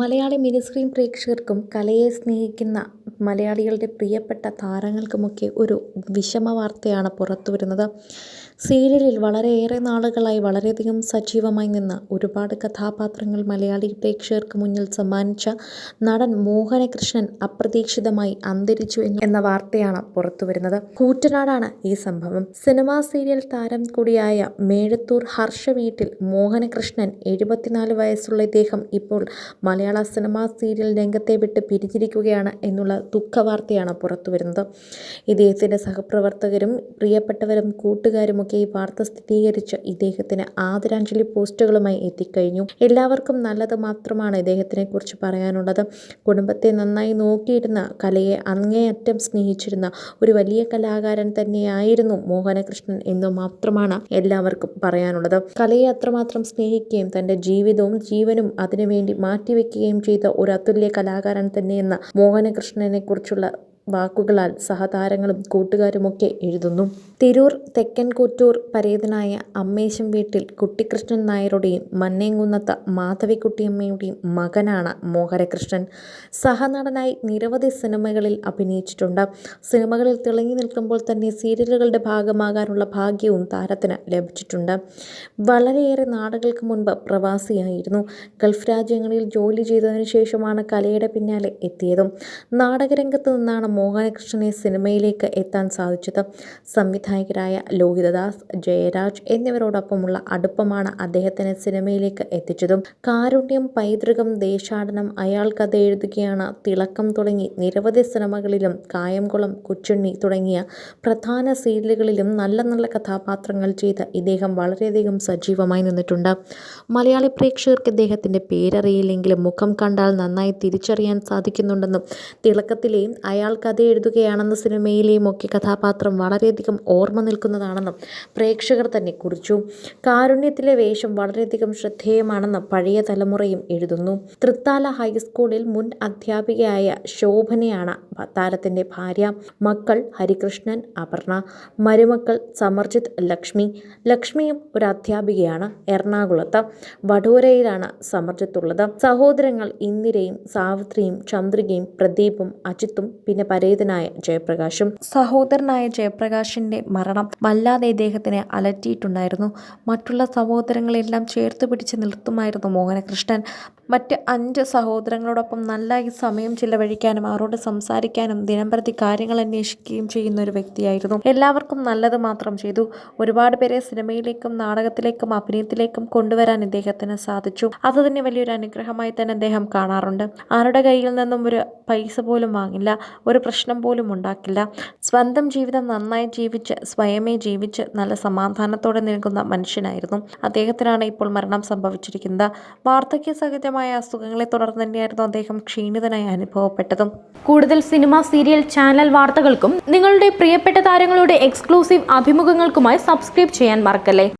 Malayali mini screen പ്രേക്ഷകർക്കും കലയെ സ്നേഹിക്കുന്ന മലയാളികളുടെ പ്രിയപ്പെട്ട താരങ്ങൾക്കുമൊക്കെ ഒരു വിഷമ വാർത്തയാണ് പുറത്തു വരുന്നത് സീരിയലിൽ വളരെയേറെ നാളുകളായി വളരെയധികം സജീവമായി നിന്ന ഒരുപാട് കഥാപാത്രങ്ങൾ മലയാളി പ്രേക്ഷകർക്ക് മുന്നിൽ സമ്മാനിച്ച നടൻ മോഹനകൃഷ്ണൻ അപ്രതീക്ഷിതമായി അന്തരിച്ചു എന്ന വാർത്തയാണ് പുറത്തു വരുന്നത് കൂറ്റനാടാണ് ഈ സംഭവം. സിനിമാ സീരിയൽ താരം കൂടിയായ മേഴത്തൂർ ഹർഷ വീട്ടിൽ മോഹനകൃഷ്ണൻ എഴുപത്തിനാല് വയസ്സുള്ള ഇദ്ദേഹം ഇപ്പോൾ മലയാള സിനിമാ സീരിയൽ രംഗത്തെ വിട്ട് പിരിഞ്ഞിരിക്കുകയാണ് എന്നുള്ള ദുഃഖവാർത്തയാണ് പുറത്തു വരുന്നത്. ഇദ്ദേഹത്തിന്റെ സഹപ്രവർത്തകരും പ്രിയപ്പെട്ടവരും കൂട്ടുകാരുമൊക്കെ ഈ വാർത്ത സ്ഥിരീകരിച്ച് ഇദ്ദേഹത്തിന് ആദരാഞ്ജലി പോസ്റ്റുകളുമായി എത്തിക്കഴിഞ്ഞു. എല്ലാവർക്കും നല്ലത് മാത്രമാണ് ഇദ്ദേഹത്തിനെ കുറിച്ച് പറയാനുള്ളത്. കുടുംബത്തെ നന്നായി നോക്കിയിരുന്ന കലയെ അങ്ങേയറ്റം സ്നേഹിച്ചിരുന്ന ഒരു വലിയ കലാകാരൻ തന്നെയായിരുന്നു മോഹനകൃഷ്ണൻ എന്ന് മാത്രമാണ് എല്ലാവർക്കും പറയാനുള്ളത്. കലയെ അത്രമാത്രം സ്നേഹിക്കുകയും തന്റെ ജീവിതവും ജീവനും അതിനുവേണ്ടി മാറ്റിവെക്കുകയും ചെയ്ത ഒരു അതുല്യ കലാകാരൻ തന്നെയെന്ന് മോഹനകൃഷ്ണനെ കുറിച്ചുള്ള വാക്കുകളാൽ സഹതാരങ്ങളും കൂട്ടുകാരുമൊക്കെ എഴുതുന്നു. തിരൂർ തെക്കൻ കൂറ്റൂർ പരേതനായ അമ്മേശം വീട്ടിൽ കുട്ടിക്കൃഷ്ണൻ നായരുടെയും മന്നേങ്കുന്നത്ത് മാധവിക്കുട്ടിയമ്മയുടെയും മകനാണ് മോഹരകൃഷ്ണൻ സഹനടനായി നിരവധി സിനിമകളിൽ അഭിനയിച്ചിട്ടുണ്ട്. സിനിമകളിൽ തിളങ്ങി നിൽക്കുമ്പോൾ തന്നെ സീരിയലുകളുടെ ഭാഗമാകാനുള്ള ഭാഗ്യവും താരത്തിന് ലഭിച്ചിട്ടുണ്ട്. വളരെയേറെ നാടുകൾക്ക് മുൻപ് പ്രവാസിയായിരുന്നു. ഗൾഫ് രാജ്യങ്ങളിൽ ജോലി ചെയ്തതിനു ശേഷമാണ് കലയുടെ പിന്നാലെ എത്തിയതും. നാടകരംഗത്ത് നിന്നാണ് മോഹനകൃഷ്ണനെ സിനിമയിലേക്ക് എത്താൻ സാധിച്ചത് സംവിധായകരായ ലോഹിതദാസ് ജയരാജ് എന്നിവരോടൊപ്പമുള്ള അടുപ്പമാണ് അദ്ദേഹത്തിനെ സിനിമയിലേക്ക് എത്തിച്ചതും. കാരുണ്യം പൈതൃകം ദേശാടനം അയാൾ കഥ എഴുതുകയാണ് തിളക്കം തുടങ്ങി നിരവധി സിനിമകളിലും കായംകുളം കൊച്ചുണ്ണി തുടങ്ങിയ പ്രധാന സീരിയലുകളിലും നല്ല നല്ല കഥാപാത്രങ്ങൾ ചെയ്ത് ഇദ്ദേഹം വളരെയധികം സജീവമായി നിന്നിട്ടുണ്ട്. മലയാളി പ്രേക്ഷകർക്ക് ഇദ്ദേഹത്തിന്റെ പേരറിയില്ലെങ്കിലും മുഖം കണ്ടാൽ നന്നായി തിരിച്ചറിയാൻ സാധിക്കുന്നുണ്ടെന്നും തിളക്കത്തിലെയും അയാൾ കഥ എഴുതുകയാണെന്ന സിനിമയിലെയും ഒക്കെ കഥാപാത്രം വളരെയധികം ഓർമ്മ നിൽക്കുന്നതാണെന്നും പ്രേക്ഷകർ തന്നെ കുറിച്ചു. കാരുണ്യത്തിലെ വേഷം വളരെയധികം ശ്രദ്ധേയമാണെന്ന് പഴയ തലമുറയും എഴുതുന്നു. തൃത്താല ഹൈസ്കൂളിൽ മുൻ അധ്യാപികയായ ശോഭനയാണ് താരത്തിന്റെ ഭാര്യ. മക്കൾ ഹരികൃഷ്ണൻ അപർണ. മരുമക്കൾ സമർജിത് ലക്ഷ്മി. ലക്ഷ്മിയും ഒരു അധ്യാപികയാണ്. എറണാകുളത്ത് വഡോരയിലാണ് സമർജിത്തുള്ളത്. സഹോദരങ്ങൾ ഇന്ദിരയും സാവിത്രിയും ചന്ദ്രികയും പ്രദീപും അജിത്തും പിന്നെ പരേതനായ ജയപ്രകാശും സഹോദരനായ ജയപ്രകാശിന്റെ മരണം വല്ലാതെ ഇദ്ദേഹത്തിനെ അലറ്റിയിട്ടുണ്ടായിരുന്നു മറ്റുള്ള സഹോദരങ്ങളെല്ലാം ചേർത്ത് പിടിച്ച് നിർത്തുമായിരുന്നു മോഹനകൃഷ്ണൻ. മറ്റ് അഞ്ച് സഹോദരങ്ങളോടൊപ്പം നല്ലായി സമയം ചിലവഴിക്കാനും അവരോട് സംസാരിക്കാനും ദിനംപ്രതി കാര്യങ്ങൾ അന്വേഷിക്കുകയും ചെയ്യുന്ന ഒരു വ്യക്തിയായിരുന്നു. എല്ലാവർക്കും നല്ലത് മാത്രം ചെയ്തു. ഒരുപാട് പേരെ സിനിമയിലേക്കും നാടകത്തിലേക്കും അഭിനയത്തിലേക്കും കൊണ്ടുവരാൻ ഇദ്ദേഹത്തിന് സാധിച്ചു. അത് തന്നെ വലിയൊരു അനുഗ്രഹമായി തന്നെ അദ്ദേഹം കാണാറുണ്ട്. ആരുടെ കയ്യിൽ നിന്നും ഒരു പൈസ പോലും വാങ്ങില്ല. ഒരു പ്രശ്നം പോലും ഉണ്ടാക്കില്ല. സ്വന്തം ജീവിതം നന്നായി ജീവിച്ച് സ്വയമേ ജീവിച്ച് നല്ല സമാധാനത്തോടെ നിൽക്കുന്ന മനുഷ്യനായിരുന്നു. അദ്ദേഹത്തിനാണ് ഇപ്പോൾ മരണം സംഭവിച്ചിരിക്കുന്നത്. വാർദ്ധക്യ സഹിതമായ അസുഖങ്ങളെ തുടർന്ന് തന്നെയായിരുന്നു അദ്ദേഹം ക്ഷീണിതനായി അനുഭവപ്പെട്ടതും. കൂടുതൽ സിനിമ സീരിയൽ ചാനൽ വാർത്തകൾക്കും നിങ്ങളുടെ പ്രിയപ്പെട്ട താരങ്ങളുടെ എക്സ്ക്ലൂസീവ് അഭിമുഖങ്ങൾക്കുമായി സബ്സ്ക്രൈബ് ചെയ്യാൻ മറക്കല്ലേ?